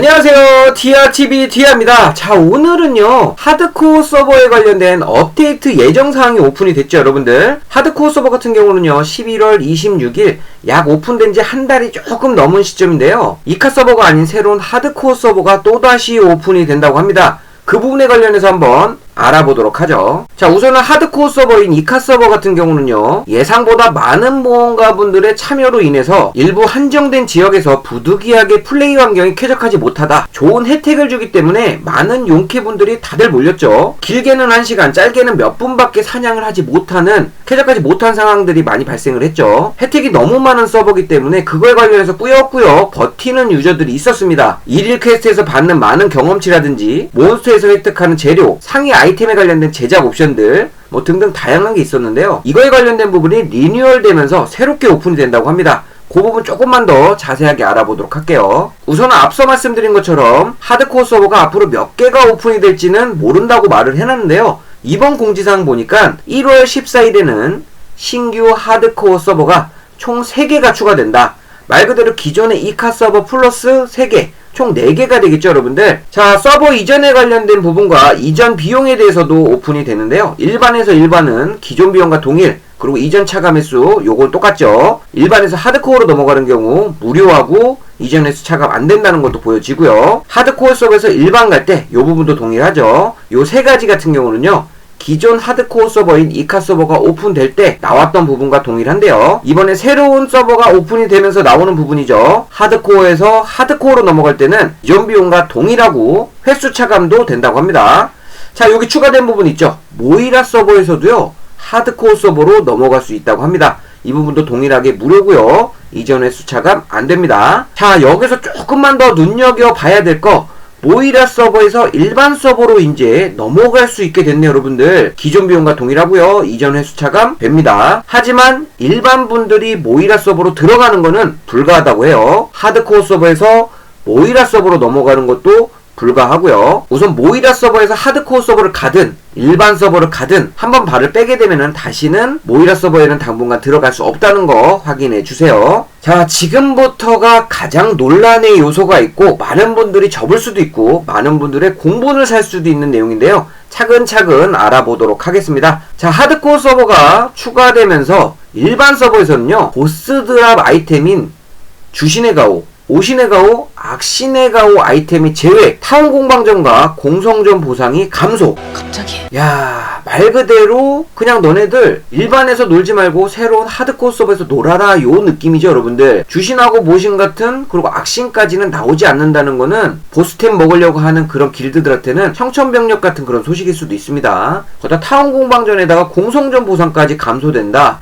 안녕하세요. TRTV 티아입니다. 자, 오늘은요, 하드코어 서버에 관련된 업데이트 예정사항이 오픈이 됐죠, 여러분들. 하드코어 서버 같은 경우는요, 11월 26일, 약 오픈된 지 한 달이 조금 넘은 시점인데요. 이카 서버가 아닌 새로운 하드코어 서버가 또다시 오픈이 된다고 합니다. 그 부분에 관련해서 한번 알아보도록 하죠. 자, 우선은 하드코어 서버인 이카 서버 같은 경우는요, 예상보다 많은 모험가분들의 참여로 인해서 일부 한정된 지역에서 부득이하게 플레이 환경이 쾌적하지 못하다. 좋은 혜택을 주기 때문에 많은 용캐분들이 다들 몰렸죠. 길게는 1시간, 짧게는 몇 분밖에 사냥을 하지 못하는, 쾌적하지 못한 상황들이 많이 발생을 했죠. 혜택이 너무 많은 서버기 때문에 그거에 관련해서 꾸역꾸역 버티는 유저들이 있었습니다. 일일 퀘스트에서 받는 많은 경험치라든지, 몬스터에서 획득하는 재료, 상위 아이 템에 관련된 제작 옵션들 뭐 등등 다양한 게 있었는데요. 이거에 관련된 부분이 리뉴얼 되면서 새롭게 오픈이 된다고 합니다. 그 부분 조금만 더 자세하게 알아보도록 할게요. 우선 앞서 말씀드린 것처럼 하드코어 서버가 앞으로 몇 개가 오픈이 될지는 모른다고 말을 해놨는데요. 이번 공지사항 보니까 1월 14일에는 신규 하드코어 서버가 총 3개가 추가된다. 말 그대로 기존의 이카 서버 플러스 3개, 총 4개가 되겠죠, 여러분들. 자, 서버 이전에 관련된 부분과 이전 비용에 대해서도 오픈이 되는데요. 일반에서 일반은 기존 비용과 동일, 그리고 이전 차감 횟수 요건 똑같죠. 일반에서 하드코어로 넘어가는 경우 무료하고 이전 횟수 차감 안 된다는 것도 보여지고요. 하드코어 서버에서 일반 갈 때 요 부분도 동일하죠. 요 세 가지 같은 경우는요. 기존 하드코어 서버인 이카 서버가 오픈될 때 나왔던 부분과 동일한데요. 이번에 새로운 서버가 오픈이 되면서 나오는 부분이죠. 하드코어에서 하드코어로 넘어갈 때는 이전 비용과 동일하고 횟수 차감도 된다고 합니다. 자, 여기 추가된 부분 있죠. 모이라 서버에서도요. 하드코어 서버로 넘어갈 수 있다고 합니다. 이 부분도 동일하게 무료고요. 이전 횟수 차감 안 됩니다. 자, 여기서 조금만 더 눈여겨 봐야 될 거. 모이라 서버에서 일반 서버로 이제 넘어갈 수 있게 됐네요, 여러분들. 기존 비용과 동일하고요. 이전 횟수 차감 됩니다. 하지만 일반 분들이 모이라 서버로 들어가는 거는 불가하다고 해요. 하드코어 서버에서 모이라 서버로 넘어가는 것도 불가하고요. 우선 모이라 서버에서 하드코어 서버를 가든 일반 서버를 가든 한번 발을 빼게 되면은 다시는 모이라 서버에는 당분간 들어갈 수 없다는 거 확인해 주세요. 자, 지금 부터가 가장 논란의 요소가 있고 많은 분들이 접을 수도 있고 많은 분들의 공분을 살 수도 있는 내용인데요. 차근차근 알아보도록 하겠습니다. 자, 하드코어 서버가 추가되면서 일반 서버에서는요. 보스 드랍 아이템인 주신의 가오, 오신의 가오, 악신의 가오 아이템이 제외, 타운 공방전과 공성전 보상이 감소. 갑자기 야, 말 그대로 그냥 너네들 일반에서 놀지 말고 새로운 하드코어 서버에서 놀아라 요 느낌이죠, 여러분들. 주신하고 모신 같은 그리고 악신까지는 나오지 않는다는 거는 보스템 먹으려고 하는 그런 길드들한테는 청천벽력 같은 그런 소식일 수도 있습니다. 거기다 타운 공방전에다가 공성전 보상까지 감소된다.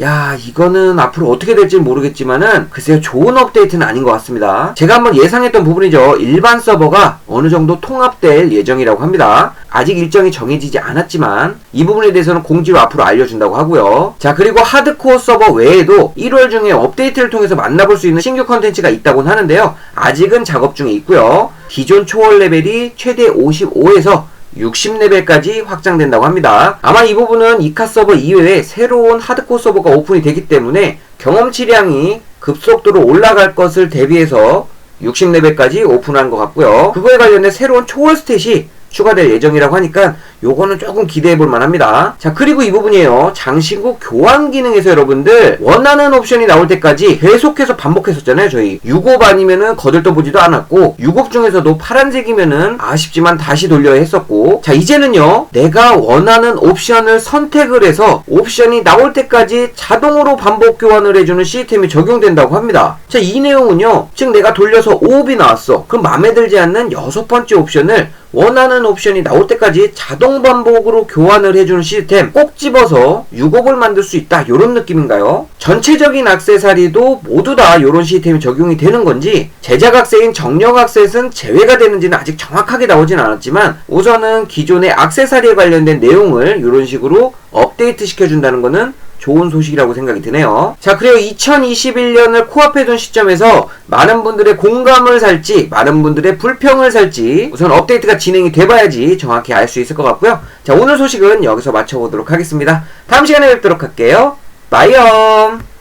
야, 이거는 앞으로 어떻게 될지 모르겠지만은 글쎄요 좋은 업데이트는 아닌 것 같습니다. 제가 한번 예상했던 부분이죠. 일반 서버가 어느 정도 통합될 예정이라고 합니다. 아직 일정이 정해지지 않았지만 이 부분에 대해서는 공지로 앞으로 알려준다고 하고요. 자, 그리고 하드코어 서버 외에도 1월 중에 업데이트를 통해서 만나볼 수 있는 신규 컨텐츠가 있다고는 하는데요. 아직은 작업 중에 있고요. 기존 초월 레벨이 최대 55에서 60레벨까지 확장된다고 합니다. 아마 이 부분은 이카 서버 이외에 새로운 하드코어 서버가 오픈이 되기 때문에 경험치량이 급속도로 올라갈 것을 대비해서 60레벨까지 오픈한 것 같고요. 그거에 관련된 새로운 초월 스탯이 추가될 예정이라고 하니까 요거는 조금 기대해 볼 만합니다. 자, 그리고 이 부분이에요. 장신구 교환 기능에서 여러분들 원하는 옵션이 나올 때까지 계속해서 반복했었잖아요, 저희. 6옵 아니면은 거들떠 보지도 않았고 6옵 중에서도 파란색이면은 아쉽지만 다시 돌려야 했었고 자, 이제는요. 내가 원하는 옵션을 선택을 해서 옵션이 나올 때까지 자동으로 반복 교환을 해주는 시스템이 적용된다고 합니다. 자, 이 내용은요. 즉 내가 돌려서 5옵이 나왔어. 그럼 마음에 들지 않는 여섯 번째 옵션을 원하는 옵션이 나올 때까지 자동 반복으로 교환을 해주는 시스템 꼭 집어서 6옥을 만들 수 있다 이런 느낌인가요? 전체적인 악세사리도 모두 다 이런 시스템이 적용이 되는 건지 제작 악세인 정령 악셋은 제외가 되는지는 아직 정확하게 나오진 않았지만 우선은 기존의 악세사리에 관련된 내용을 이런 식으로 업데이트 시켜준다는 거는 좋은 소식이라고 생각이 드네요. 자, 그리고 2021년을 코앞에 둔 시점에서 많은 분들의 공감을 살지, 많은 분들의 불평을 살지, 우선 업데이트가 진행이 돼봐야지 정확히 알 수 있을 것 같고요. 자, 오늘 소식은 여기서 마쳐보도록 하겠습니다. 다음 시간에 뵙도록 할게요. 바이엄!